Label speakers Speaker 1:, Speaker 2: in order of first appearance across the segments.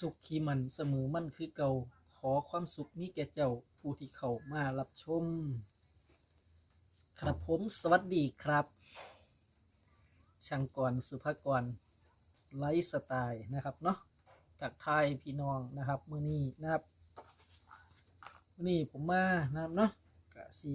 Speaker 1: สุขที่มันเสมอมันคือเก่า ขอความสุขนี้แก่เจ้าผู้ที่เข้ามารับชม ครับผมสวัสดีครับ ช่างกรสุภกรไลฟ์สไตล์นะครับเนาะจากไทยพี่น้องนะครับมือนี้นะครับมือนี้ผมมานะครับเนาะกะสี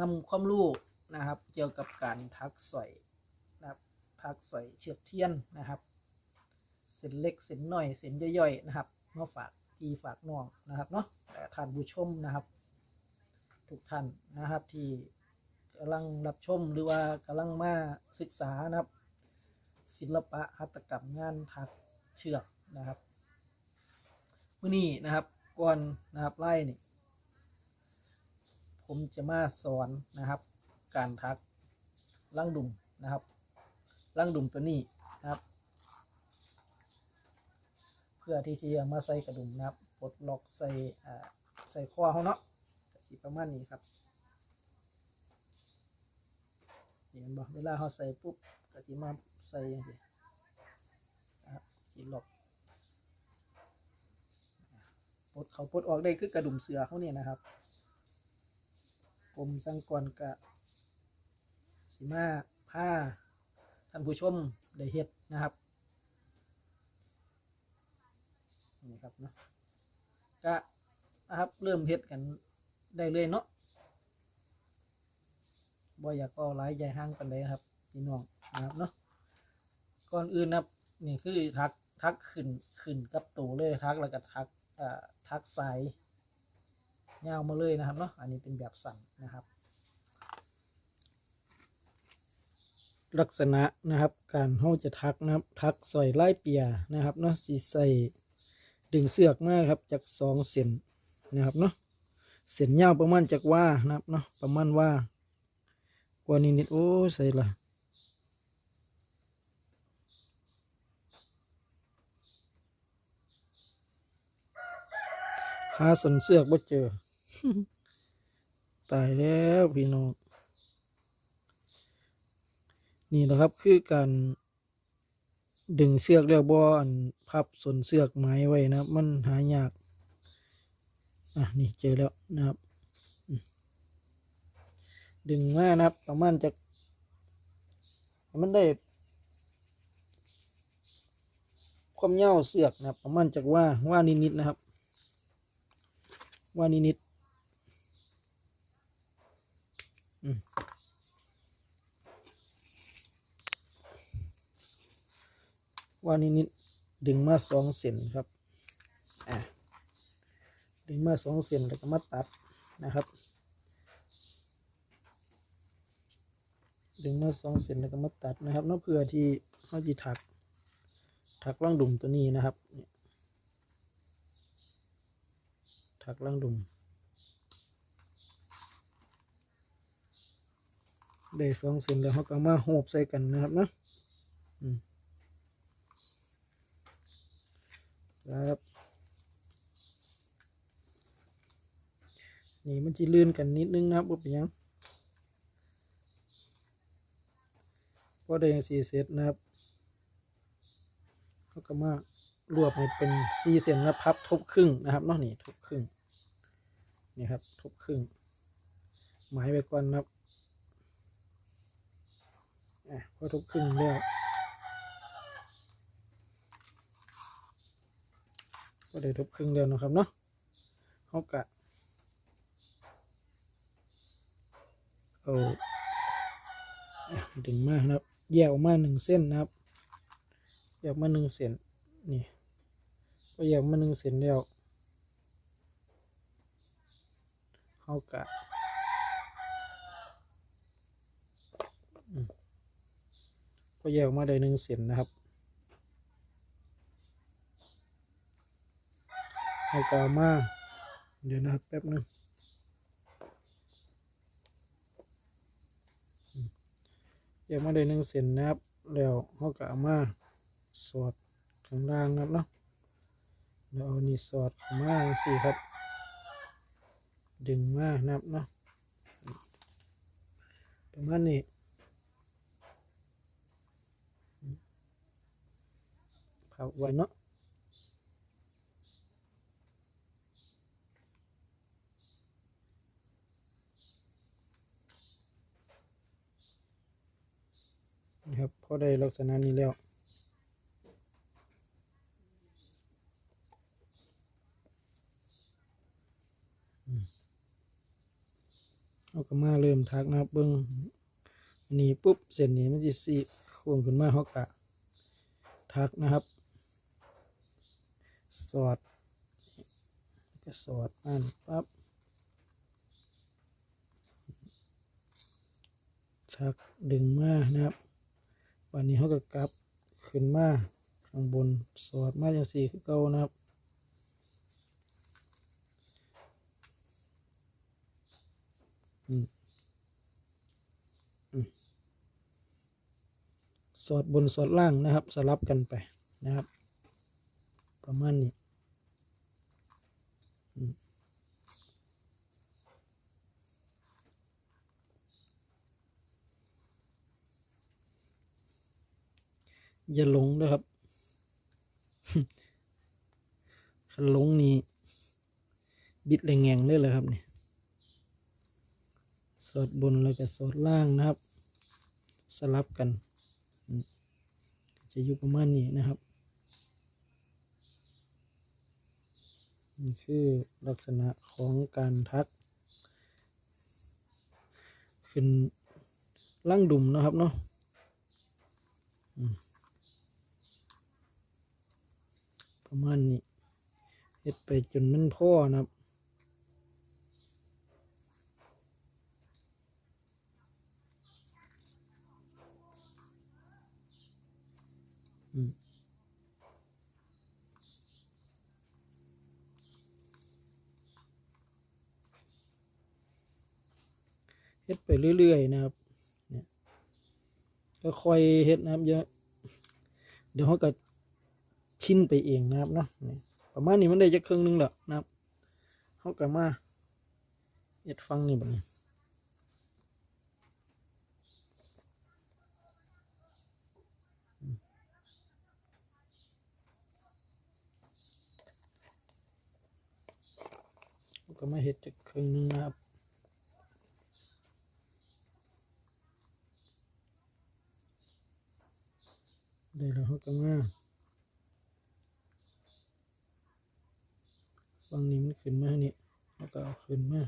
Speaker 1: นำความรู้นะครับ เกี่ยวกับการทักสอยนะครับทักสอยเชือกเทียนนะครับ เส้นเล็กเส้นน้อยเส้นย่อยๆนะครับมาฝากพี่ฝากน้องนะครับเนาะแต่ท่านผู้ชมนะครับ ทุกท่านนะครับที่กำลังรับชมหรือว่ากำลังมาศึกษานะครับ ศิลปะหัตถกรรมงานถักเชือกนะครับมื่อนี้นะครับก่อนนะครับไล่นี่ผมจะมาสอนนะครับ การทักลังดุมนะครับลังดุมตัวนี้นะครับ พื่อที่จะมาใส่กระดุมนะครับปลดล็อกใส่อ่าใส่ข้อเขาเนาะก็สิประมาณนี้ครับเห็นบ่เวลาเขาใส่ปุ๊บก็จะมาใส่อย่างนี้นะครับสิล็อกปลดเขาปลดออกได้คือกระดุมเสือเขาเนี่ยนะครับผมสังกรกะสิมาผ้าท่านผู้ชมได้เฮ็ดนะครับ นี่ครับเนาะก็นะครับเริ่มเฮ็ดกันได้เลยเนาะบ่อยากเอาหลายใหญ่ห้างกันเลยครับพี่น้องนะครับเนาะก่อนอื่นนะครับนี่คือทักทักขึ้นขึ้นกับตูเลยทักแล้วก็ทักอ่อทักสายยาวมาเลยนะครับเนาะอันนี้เป็นแบบสั่นนะครับ ลักษณะนะครับการเฮาจะทักนะครับ ทักสอยไล่เปียนะครับเนาะสีใส่ ดึงเสือกมาครับจากสองเส้นนะครับเนาะเส้นยาวประมาณจากว่านะครับเนาะประมาณว่ากว่านี้นิดโอ้ใส่ละหาสนเสือกบ่เจอ ตายแล้วพี่น้อง นี่แหละครับคือการ ดึงเสือกแล้วบ่อันพับส่วนเสือกไม้ไว้นะมันหายาก อะนี่เจอแล้วนะครับ ดึงมานะครับประมาณจะมันได้ ความเยาวเสือกนะครับ ประมาณจากว่าว่านิดๆนะครับ ว่านิดๆอืม ว่านิดนิดดึงมาสองเซนครับอ่าดึงมาสองเซนแล้วก็มาตัดนะครับ ดึงมาสองเซนแล้วก็มาตัดนะครับเนาะเพื่อที่เขาจะถัก ถักล่างดุมตัวนี้นะครับ ถักล่างดุมได้สองเซนแล้วเขาก็มาโหบใส่กันนะครับนะอืม ครับ นี่มันจะลื่นกันนิดนึงนะครับว่าเป็นยังพอได้ย่างสี่เซตนะครับเขาก็มารวบให้เป็นสี่เซนแล้วพับทบครึ่งนะครับนาะนี่ทบครึ่งนี่ครับทบครึ่งหมายไปก่อนนะครับอะพอทบครึ่งแล้ว ได้ทบครึ่งแล้วนะครับเนาะเขากะเอาอะดึงมากนะครับ แยกออกมาหนึ่งเส้นนะครับ แยกมาหนึ่งเส้นนี่ก็แยกมาหนึ่งเส้นแล้วเขากะก็แยกมาได้หนึ่งเส้นนะครับ เอากาวมา เดี๋ยวนะครับแป๊บนึงอืมอามาได้หนึ่งเส้นนะครับ แล้วเขาก็เอามาสอดข้างล่างนะครับเนาะแล้วเอานี่สอดเข้ามาสิครับ ดึงมานะครับเนาะประมาณนี้พับไว้เนาะ
Speaker 2: ได้ลักษณะนี้แล้วเขาก็มาเริ่มทักนะเบิ้งอันนี้ปุ๊บเส้นนี้มันจะสีโค้งขึ้นมาเขากะทักนะครับ สอดก็สอดอันปั๊บทักดึงมานะครับ วันนี้เขาก็กลับขึ้นมาข้างบนสอดมาอย่างสี่คือเก่านะครับอืมอืมสอดบนสอดล่างนะครับ สลับกันไปนะครับ ประมาณนี้ อย่าหลงนะครับคันหลงนี่บิดแรงแงงเลยเลยครับนี่สอดบนแล้วก็สอดล่างนะครับ สลับกัน จะอยู่ประมาณนี้นะครับนี่คือลักษณะของการทัก ขึ้นล่างดุมนะครับเนาะอืม ประมาณนี้เฮ็ดไปจนมันพ่อนะครับเฮ็ดไปเรื่อยๆนะครับ เนี่ยก็ค่อยเฮ็ดนะครับเยอะ เดี๋ยวเขาก็ ชินไปเองนะครับเนาะประมาณนี้มันได้จะครึ่งหนึงแล้วนะครับเขาก็มาเฮ็ดฟังนี่แบบนี้เขาก็มาเฮ็ดจะครึ่งหนึงนะครับ ได้แล้วเขาก็มาบางนี้มันขึ้นมานี่แล้วก็เอาขึ้นมา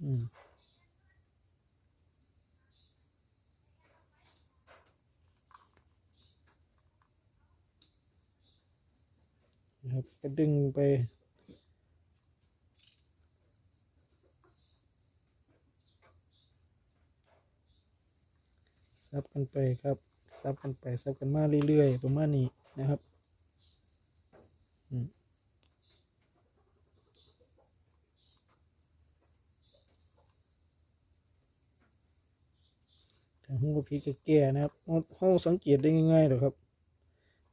Speaker 2: อืม นะครับก็ดึงไป ซับกันไปครับ ซับกันไป ซับกันมาเรื่อยๆ ประมาณนี้นะครับอืมแต่หูกระพริกแก่นะครับเราสังเกตได้ง่ายๆหรอครับ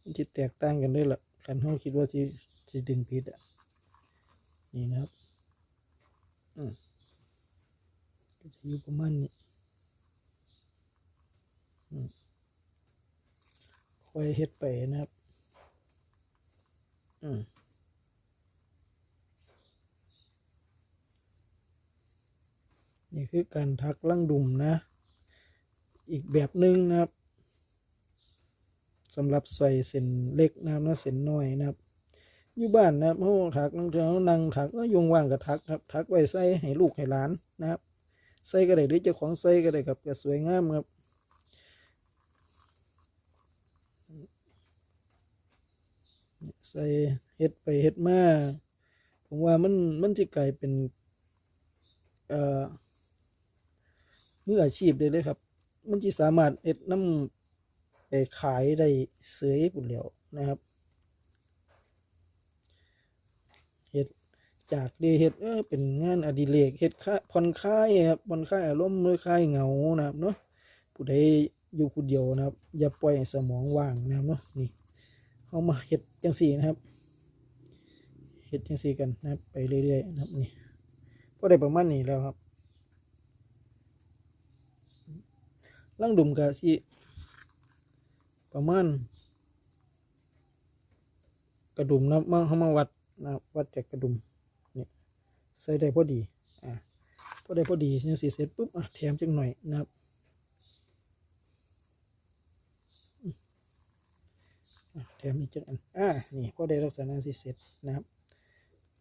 Speaker 2: มันจะแตกต่างกันได้ละ คันเราคิดว่าที่จะดึงพิษอะ นี่นะครับ อืมก็จะอยู่ประมาณนี้อืมค่อยเฮ็ดไปนะครับ อืมนี่คือการทักลั่งดุมนะ อีกแบบหนึ่งนะครับ สำหรับใส่เส้นเล็กนะครับนะเส้นน้อยนะครับอยู่บ้านนะครับเขาถักนั่งเถานั่งถักก็ยงว่างกับทักครับทักไว้ใส่ให้ลูกให้หลานนะครับใส่ก็ได้หรือเจ้าของใส่ก็ได้ครับก็สวยงามครับใส่เฮ็ดไปเฮ็ดมาผมว่ามันมันจะกลายเป็นเอ่อมืออาชีพได้เลยครับ มันจะสามารถเฮ็ดน้ำ ไปขายได้เสยปุ่นแล้วนะครับเฮ็ดจากดีเฮ็ดเออเป็นงานอดิเรกเฮ็ดค่าผ่อนคลายครับผ่อนคลายอารมณ์หรือคลายเหงานะครับเนาะผู้ใดอยู่ผู้เดียวนะครับ อย่าปล่อยสมองว่างนะครับเนาะนี่เอามาเห็ดจังสีนะครับเห็ดจังสีกันนะครับไปเรื่อยๆนะครับนี่ก็ได้ประมาณนี้แล้วครับล่างดุมกับสิ ประมาณกระดุมนะมาเขามาวัดนะวัดจากกระดุมนี่ใส่ได้พอดีอ่าพอได้พอดียังสีเสร็จปุ๊บอะแถมจังหน่อยนะครับแถมอีกจังอันอ่านี่พอได้ลักษณะสีเสร็จนะครับ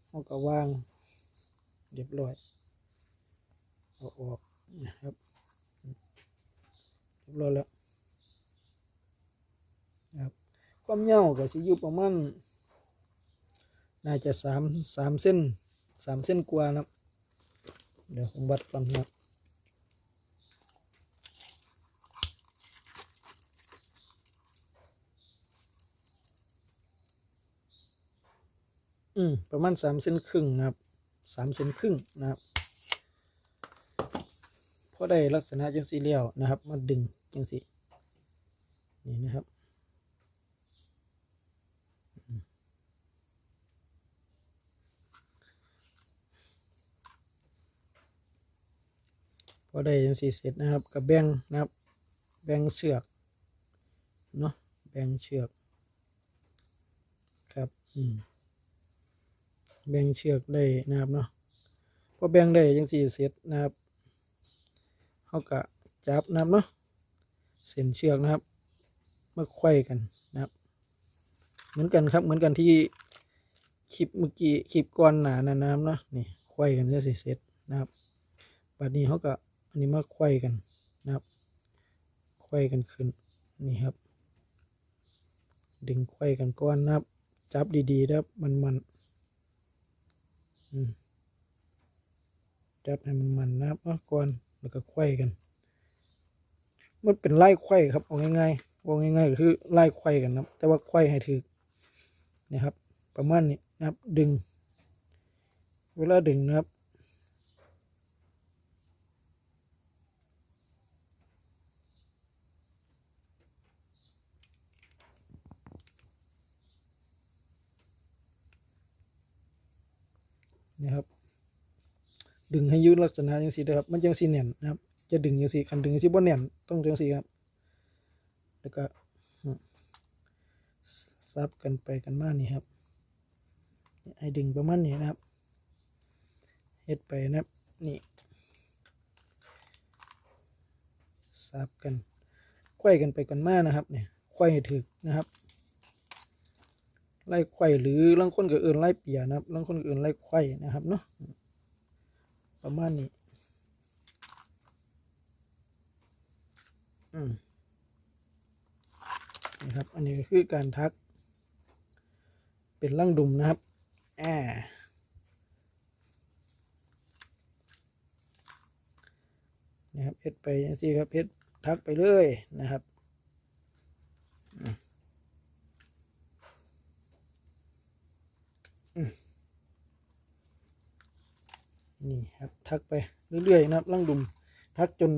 Speaker 2: เขาก็วางเรียบร้อยเอาออกนะครับเรียบร้อยแล้ว ครับความยาวก็สิอยู่ประมาณน่าจะสามสามเส้นสามเส้นกว่านะครับ เดี๋ยวผมวัดก่อนนะอืมประมาณสามเซนครึ่งนะครับสามเซนครึ่งนะครับพอได้ลักษณะจังสีเลี้ยวนะครับ มาดึงจังสีนี่นะครับ พอได้ยังสี่เสร็จนะครับกับแบ่งนะครับแบ่งเชือกเนาะแบ่งเชือกครับอืมแบ่งเชือกได้นะครับเนาะพอแบ่งได้ยังสี่เสร็จนะครับเขากะจับนะครับเนาะเส้นเชือกนะครับมาไขว้กันนะครับ เหมือนกันครับเหมือนกันที่คลิปเมื่อกี้คลิปก่อนหนานะน้ำเนาะนี่ไขว้กันจะเสร็จนะครับบัดนี้เขาก็ อันนี้มาไขว้กันนะครับไขว้กันขึ้นนี่ครับ ดึงไขว้กันก้อนนะครับ จับดีๆนะครับมันมันจับให้มันมันนะครับก้อนแล้วก็ไขว้กัน มันเป็นไล่ไขว้ครับเอาง่ายๆเอาง่ายๆก็คือไล่ไขว้กันนะครับแต่ว่าไขว้ให้ถือนะครับ ประมาณนี้นะครับ ดึง เวลาดึงนะครับ นะครับ ดึงให้ยืดลักษณะอย่างสีนะครับ มันจังสีแน่นนะครับ จะดึงอย่างสีคันดึงอย่างสีบ่แน่นต้องจังสีครับ แล้วก็ซับกันไปกันมานี่ครับให้ดึงประมาณนี้นะครับเฮ็ดไปนะครับนี่ซับกันไขว้กันไปกันมานะครับเนี่ยไขว้ให้ถึกนะครับ ไล่ไข่หรือลางคนก็เอื่นไล่เปียนะครับลางคนก็เอื่นไล่ไข่นะครับเนาะประมาณนี้อนี่ครับ อันนี้ก็คือการทัก เป็นร่างดุมนะครับแอนะครับเพชรไปอย่างนี้ครับเพชรทักไปเลยนะครับ นี่ครับทักไปเรื่อยๆนะครับล่างดุมทักจน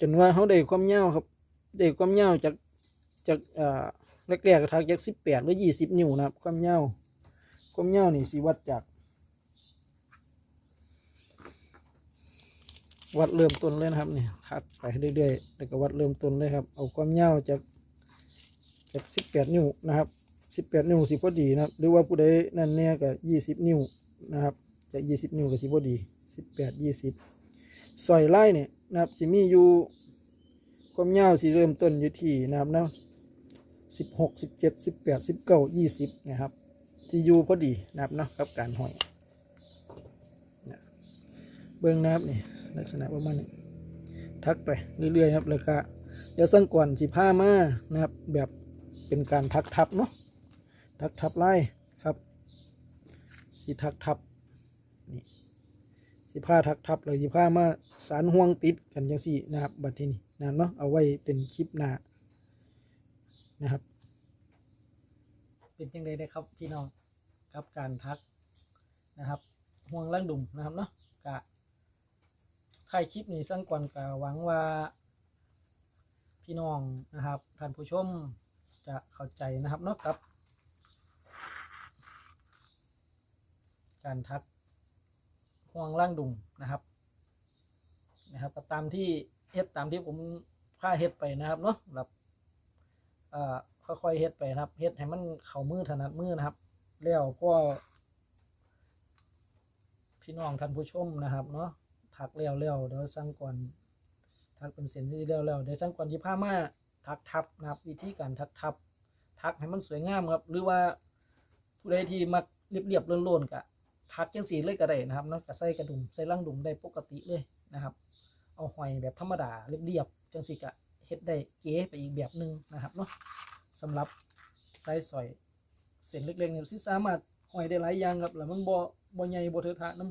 Speaker 2: จนว่าเขาได้ความยาวครับได้ความยาวจากจากอ่าแรกๆก็ทักจากสิบแปดหรือยี่สิบนิ้วนะครับ ความยาวความยาวนี่สิวัดจาก วัดเริ่มต้นเลยนะครับเนี่ยทักไปเรื่อยๆแล้วก็วัดเริ่มต้นเลยครับ เอาความยาวจากจากสิบแปดนิ้วนะครับสิบแปดนิ้วสิพอดีนะครับ หรือว่าผู้ใดนั่นเนี่ยก็ยี่สิบนิ้วนะครับ จากยี่สิบนิ้วก็สิบดีสิบแปดยี่สิบซอยไล่เนี่ยนะครับจะมีอยู่ความยาวสิเริ่มต้นอยู่ที่นะครับนะสิบหกสิบเจ็ดสิบแปดสิบเก้ายี่สิบนะครับที่อยู่พอดีนะครับเนาะกับการห้อยนะเบื้องนะครับนี่ลักษณะประมาณนี้ทักไปเรื่อยๆครับแล้วก็เดี๋ยวสั่งก่อนสิผ้ามานะครับ แบบเป็นการทักทับเนาะทักทับไล่ครับสีทักทับ สิผ้าทักทับเลยสิผ้ามาสารห่วงติดกันจังสี่นะครับบัดทีนี้นะเนาะเอาไว้เป็นคลิปหน้านะครับ
Speaker 1: เป็นยังไงได้ครับพี่น้องกับการทักนะครับห่วงล่างดุมนะครับเนาะกะถ่ายคลิปนี้สั้นก่อนกะหวังว่าพี่น้องนะครับท่านผู้ชมจะเข้าใจนะครับเนาะกับ การทัก ห่วงล่างดุมนะครับนะครับตามที่เฮ็ดตามที่ผมพาเฮ็ดไปนะครับเนาะแบบอ่อค่อยๆเฮ็ดไปนะครับเฮ็ดให้มันเข้ามือถนัดมือนะครับ แล้วก็พี่น้องท่านผู้ชมนะครับเนาะ
Speaker 2: ทักแล้วแล้วเดี๋ยวสั่งก่อนทักเป็นเส้นที่แล้วแล้วเดี๋ยวสั่งก่อนที่ผ้ามาทักทับนะครับวิธีการทักทับ ทักให้มันสวยงามครับ หรือว่าผู้ใดที่มักเรียบๆโล่นๆกะ ทักจังสีเลยก็ได้นะครับเนาะก็ใส่กระดุมใส่ล่างดุมได้ปกติเลยนะครับ เอาหอยแบบธรรมดาเรียบๆจังสีกะเฮ็ดได้เก๋ไปอีกแบบหนึงนะครับเนาะสำหรับไส้สอยเส้นเล็กๆเนี่ยสิสามารถหอยได้หลายอย่างครับแล้วมันบ่บ่ใหญ่บ่เทอะทะน้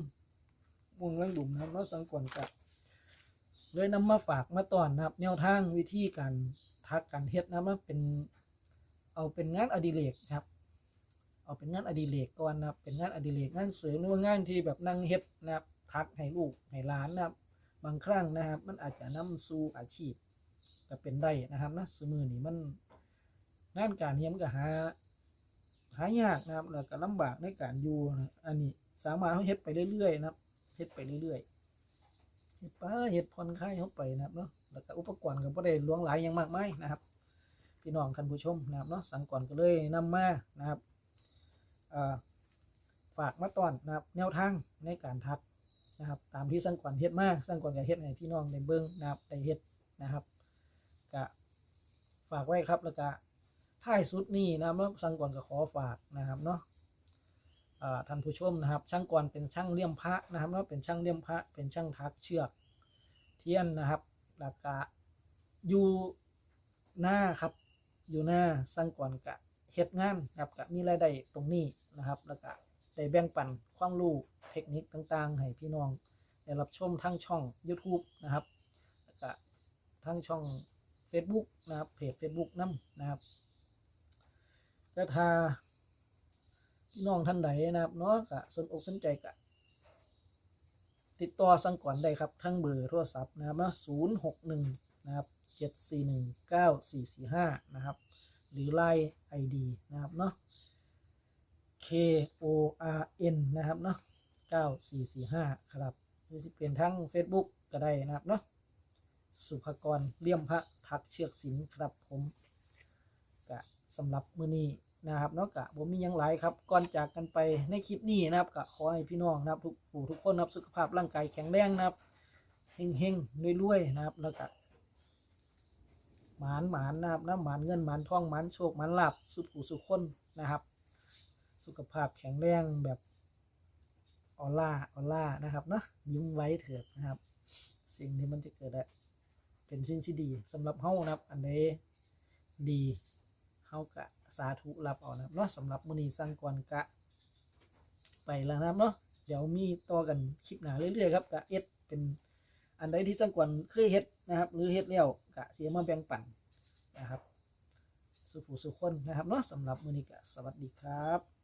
Speaker 2: ำวงล่างดุมนะครับเนาะสังกวนกะเลยนำมาฝากมาตอนนะครับ แนวทางวิธีการทักการเฮ็ดนะครับมันเป็น เอาเป็นงานอดิเรกครับ เอาเป็นงานอดิเรกก่อนนะครับ เป็นงานอดิเรกงานเสริมหรือว่างานที่แบบนั่งเฮ็ดนะครับทักให้ลูกให้หลานนะครับ บางครั้งนะครับ มันอาจจะนำสู่อาชีพก็เป็นได้นะครับนะสมือนี้มันงานการเรียนก็หาหายากนะครับแล้วก็ลำบากในการอยู่นะอันนี้สามารถเขาเฮ็ดไปเรื่อยๆนะครับเฮ็ดไปเรื่อยๆเฮ็ดไปเฮ็ดผ่อนคลายเข้าไปนะครับเนาะแล้วก็อุปกรณ์ก็บ่ได้หลวงหลายอย่างมากมายนะครับ พี่น้องท่านผู้ชมนะครับเนาะสังก่อนก็เลยนำมานะครับ ฝากมาตอนนะครับแนวทางในการทักนะครับ ตามที่สังก่อนเฮ็ดมาสังก่อนก็เฮ็ดให้พี่น้องได้เบิ่งนะครับได้เฮ็ดนะครับก็ฝากไว้ครับแล้วก็ท้ายสุดนี้นะครับแล้วสังก่อนก็ขอฝากนะครับเนาะท่านผู้ชมนะครับ ช่างก่อนเป็นช่างเลี่ยมพระนะครับเนาะเป็นช่างเลี่ยมพระเป็นช่างทักเชือกเทียนนะครับแล้วก็อยู่หน้าครับอยู่หน้าสร้างก่อนกะ เฮ็ดงานนะครับกะมีรายได้ตรงนี้นะครับ แล้วก็ได้แบ่งปันความรู้เทคนิคต่างๆ ให้พี่น้องได้รับชมทั้งช่อง YouTube นะครับแล้วก็ทั้งช่อง Facebook นะครับเพจ Facebook นํนะครับแต่ถ้าพี่น้องท่านใดนะครับเนาะกะสนอกสนใจกะติดต่อสั่งก่อนได้ครับทั้งเบอร์โทรศัพท์นะครับนะ061นะครับ7419445นะครับ หรือ Line ID นะครับเนาะ K O R N นะครับเนาะ9445 ครับหรือจะเป็นทั้ง Facebook ก็ได้นะครับเนาะสุภกรเลี่ยมพระทักเชือกศิลครับผมกะสำหรับมือนี้นะครับเนาะกะผมมียังหลายครับก่อนจากกันไปในคลิปนี้นะครับกะขอให้พี่น้องนะครับ ทุกผู้ทุกคนนะครับสุขภาพร่างกายแข็งแรงนะครับเฮงๆรวยๆนะครับแล้วก็ หมานหมานนะครับนะหมานเงินหมานทองหมานโชคหมานลาบสุขผู้สุขคนนะครับ สุขภาพแข็งแรงแบบออร่าออร่านะครับเนาะยิ้มไว้เถิดนะครับ สิ่งที่มันจะเกิดเป็นสิ่งที่ดีสำหรับเฮานะครับ อันนี้ดีเฮากะสาธุรับเอานะครับเนาะสำหรับมื้อนี้สั่งก่อนกะ ไปแล้วนะครับเนาะเดี๋ยวมีต่อกันคลิปหนาเรื่อยๆครับกะเอ็ดเป็น อันใดที่สังกวนเคยเฮ็ดนะครับ หรือเฮ็ดแล้วกะเสียมาแบ่งปันนะครับ สุภูสุคนนะครับเนาะสำหรับมื้อนี้กะสวัสดีครับ